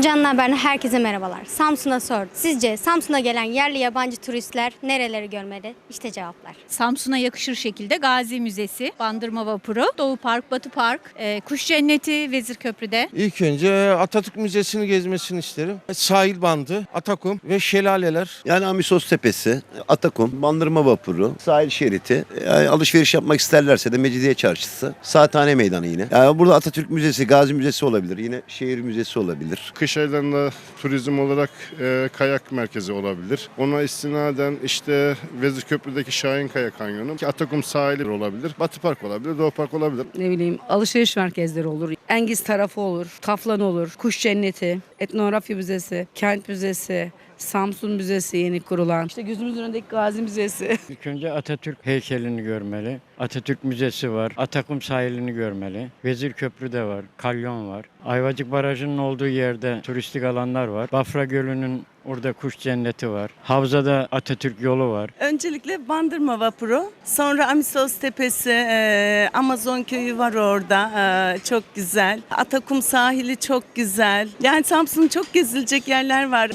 YouTube canlı haberine herkese merhabalar. Samsun'a sorduk. Sizce Samsun'a gelen yerli yabancı turistler nereleri görmeli? İşte cevaplar. Samsun'a yakışır şekilde Gazi Müzesi, Bandırma Vapuru, Doğu Park, Batı Park, e, Kuş Cenneti, Vezir Köprü'de. İlk önce Atatürk Müzesi'ni gezmesini isterim. Sahil bandı, Atakum ve şelaleler. Yani Amisos Tepesi, Atakum, Bandırma Vapuru, sahil şeridi. Yani alışveriş yapmak isterlerse de Mecidiye Çarşısı, Saathane Meydanı yine. Yani burada Atatürk Müzesi, Gazi Müzesi olabilir. Yine şehir müzesi olabilir. Kış aylarında turizm olarak e, kayak merkezi olabilir. Ona istinaden işte Vezir Köprü'deki Şahin Kaya Kanyonu, Atakum sahili olabilir, Batı Park olabilir, Doğu Park olabilir. ne bileyim alışveriş merkezleri olur. Engiz tarafı olur, Kaflan olur, Kuş Cenneti, Etnografya Müzesi, Kent Müzesi, Samsun Müzesi yeni kurulan. İşte gözümüzün önündeki Gazi Müzesi. İlk önce Atatürk heykelini görmeli. Atatürk Müzesi var. Atakum sahilini görmeli. Vezir Köprü de var. Kalyon var. Ayvacık Barajı'nın olduğu yerde turistik alanlar var. Bafra Gölü'nün orada kuş cenneti var. Havzada Atatürk yolu var. Öncelikle Bandırma Vapuru, sonra Amisos Tepesi, e, Amazon Köyü var orada, e, çok güzel. Atakum sahili çok güzel. Yani Samsun'un çok gezilecek yerler var.